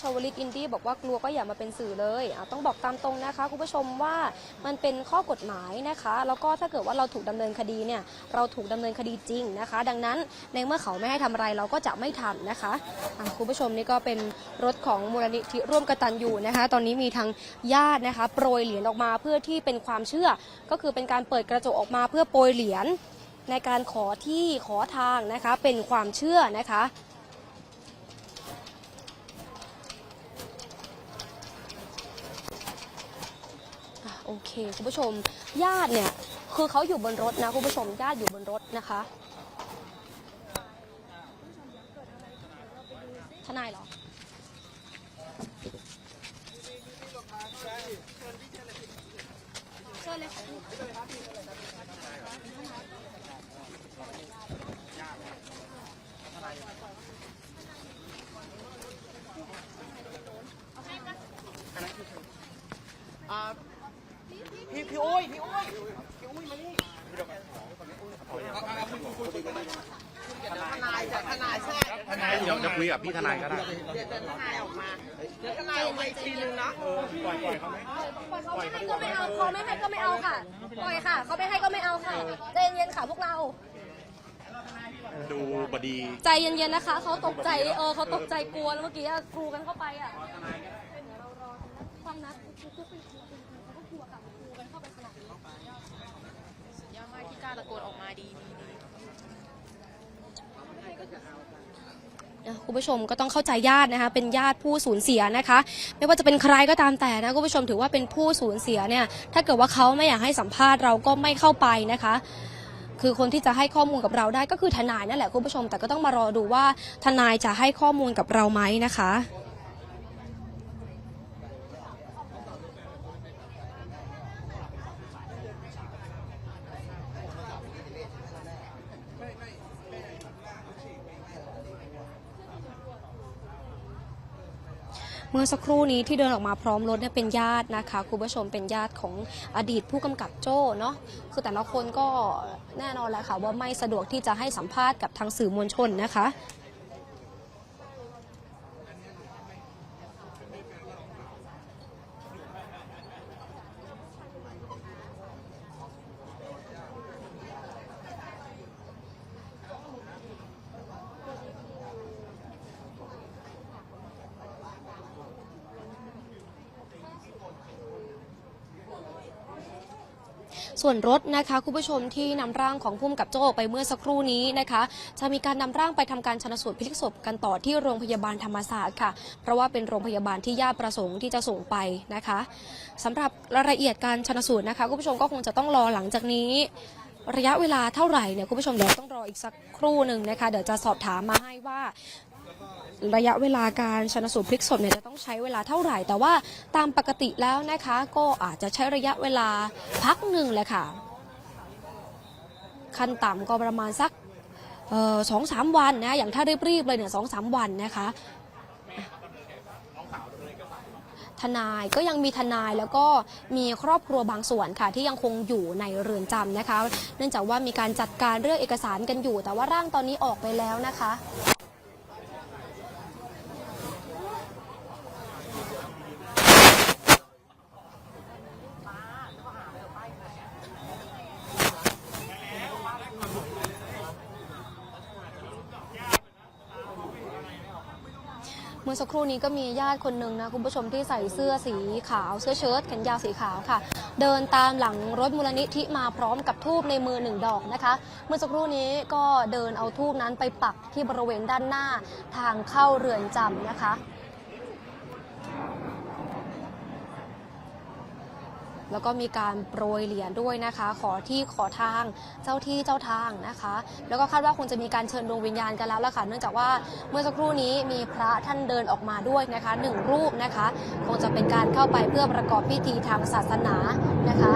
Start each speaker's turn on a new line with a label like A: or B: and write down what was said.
A: ชวลิตอินดี้บอกว่ากลัวก็อย่ามาเป็นสื่อเลยต้องบอกตามตรงนะคะคุณผู้ชมว่ามันเป็นข้อกฎหมายนะคะ แล้วก็ถ้าเกิดว่าเราถูกดำเนินคดีเนี่ยเราถูกดำเนินคดีจริงนะคะ ดังนั้นในเมื่อเขาไม่ให้ทำอะไรเราก็จะไม่ทำนะคะะคุณผู้ชมนี่ก็เป็นรถของมูลนิธิร่วมกตันอยู่นะคะ ตอนนี้มีทางญาตินะคะโปรยเหรียญออกมาเพื่อที่เป็นความเชื่อ ก็คือเป็นการเปิดกระจกออกมาเพื่อโปรยเหรียญในการขอที่ขอทางนะคะเป็นความเชื่อนะคะ โอเคคุณผู้ชม ญาติเนี่ยคือเขาอยู่บนรถนะคุณผู้ชมญาติอยู่บนรถนะคะ ทนายเหรอเชิญเลยค่ะ
B: อ่า พี่พี่อุ้ยพี่อุ้ยพี่อุ้ยมานี่ทนายจะทนายใช่
C: ทนายเดี๋ยวจะคุยกับพี่ทนายก็ได้
B: เดี๋ยวจะทนายออกมา เดี๋ยวทนายออกมาอีกทีนึงนะ
C: ปล่อยปล่อยเขาไหม
A: เขาไม่ให้ก็ไม่เอาเขาไม่ให้ก็ไม่เอาค่ะ ปล่อยค่ะ เขาไม่ให้ก็ไม่เอาค่ะ ใจเย็นๆค่ะพวกเรา
C: ดูบดี
A: ใจเย็นๆนะคะ เขาตกใจ เออเขาตกใจกลัวแล้วเมื่อกี้อะกรูกันเข้าไปอะฟังนะทุกคนเขาก็กลัวกับกรูกันเข้าไปขนาดนี้
D: สุดยอดมากที่กล้าตะโกนออกมา ดีดี
A: นะคุณผู้ชมก็ต้องเข้าใจญาตินะคะ เป็นญาติผู้สูญเสียนะคะ ไม่ว่าจะเป็นใครก็ตามแต่นะคุณผู้ชมถือว่าเป็นผู้สูญเสียเนี่ย ถ้าเกิดว่าเขาไม่อยากให้สัมภาษณ์เราก็ไม่เข้าไปนะคะ คือคนที่จะให้ข้อมูลกับเราได้ก็คือทนายนั่นแหละคุณผู้ชมแต่ก็ต้องมารอดูว่าทนายจะให้ข้อมูลกับเราไหมนะคะ เมื่อสักครู่นี้ที่เดินออกมาพร้อมรถเนี่ยเป็นญาตินะคะคุณผู้ชมเป็นญาติของอดีตผู้กำกับโจ้เนาะคือแต่ละคนก็แน่นอนแหละค่ะว่าไม่สะดวกที่จะให้สัมภาษณ์กับทางสื่อมวลชนนะคะ ส่วนรถนะคะคุณผู้ชมที่นำร่างของพุ่มกับโจ้ออกไปเมื่อสักครู่นี้นะคะ จะมีการนำร่างไปทำการชนสูตรพลิกศพกันต่อที่โรงพยาบาลธรรมศาสตร์ค่ะ เพราะว่าเป็นโรงพยาบาลที่ญาติประสงค์ที่จะส่งไปนะคะสำหรับรายละเอียดการชนสูตรนะคะคุณผู้ชมก็คงจะต้องรอหลังจากนี้ระยะเวลาเท่าไหร่เนี่ยคุณผู้ชมเดี๋ยวต้องรออีกสักครู่หนึ่งนะคะ เดี๋ยวจะสอบถามมาให้ว่า ระยะเวลาการชนสูตรพลิกศพเนี่ยจะต้องใช้เวลาเท่าไหร่ แต่ว่าตามปกติแล้วนะคะ ก็อาจจะใช้ระยะเวลาพักหนึ่งแหละค่ะ ขั้นต่ำก็ประมาณสักสองสามวันนะอย่างถ้ารีบๆเลยเนี่ยสองสามวันนะคะทนายก็ยังมีทนายแล้วก็มีครอบครัวบางส่วนค่ะ ที่ยังคงอยู่ในเรือนจำนะคะ เนื่องจากว่ามีการจัดการเรื่องเอกสารกันอยู่ แต่ว่าร่างตอนนี้ออกไปแล้วนะคะ มื่อสักครู่นี้ก็มีญาติคนหนึ่งนะคุณผู้ชมที่ใส่เสื้อสีขาวเสื้อเชิ้ตแขนยาวสีขาวค่ะ เดินตามหลังรถมูลนิธิมาพร้อมกับทูบในมือหนึ่งดอกนะคะ เมื่อสักครู่นี้ก็เดินเอาทูบนั้นไปปักที่บริเวณด้านหน้าทางเข้าเรือนจำนะคะ แล้วก็มีการโปรยเหรียญด้วยนะคะ ขอที่ขอทางเจ้าที่เจ้าทางนะคะ แล้วก็คาดว่าคงจะมีการเชิญดวงวิญญาณกันแล้วล่ะค่ะเนื่องจากว่าเมื่อสักครู่นี้มีพระท่านเดินออกมาด้วยนะคะหนึ่งรูปนะคะ คงจะเป็นการเข้าไปเพื่อประกอบพิธีทางศาสนานะคะ